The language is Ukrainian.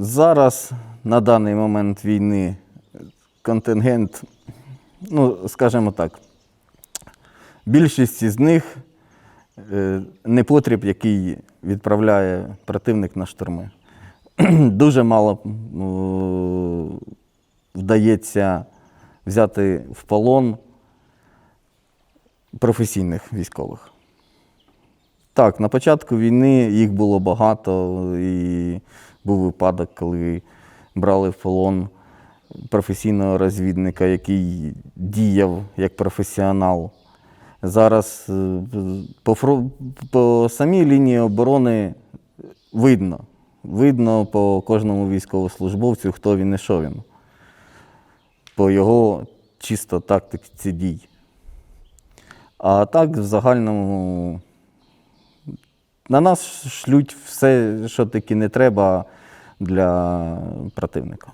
Зараз на даний момент війни контингент, ну, скажімо так, більшість із них е, непотріб, який відправляє противник на штурми. Дуже мало вдається взяти в полон професійних військових. Так, на початку війни їх було багато, і був випадок, коли брали в полон професійного розвідника, який діяв як професіонал. Зараз е, по, фро- по самій лінії оборони видно. Видно по кожному військовослужбовцю, хто він і що він. По його чисто тактиці дій. А так, в загальному, на нас шлють все, що таки не треба для противника.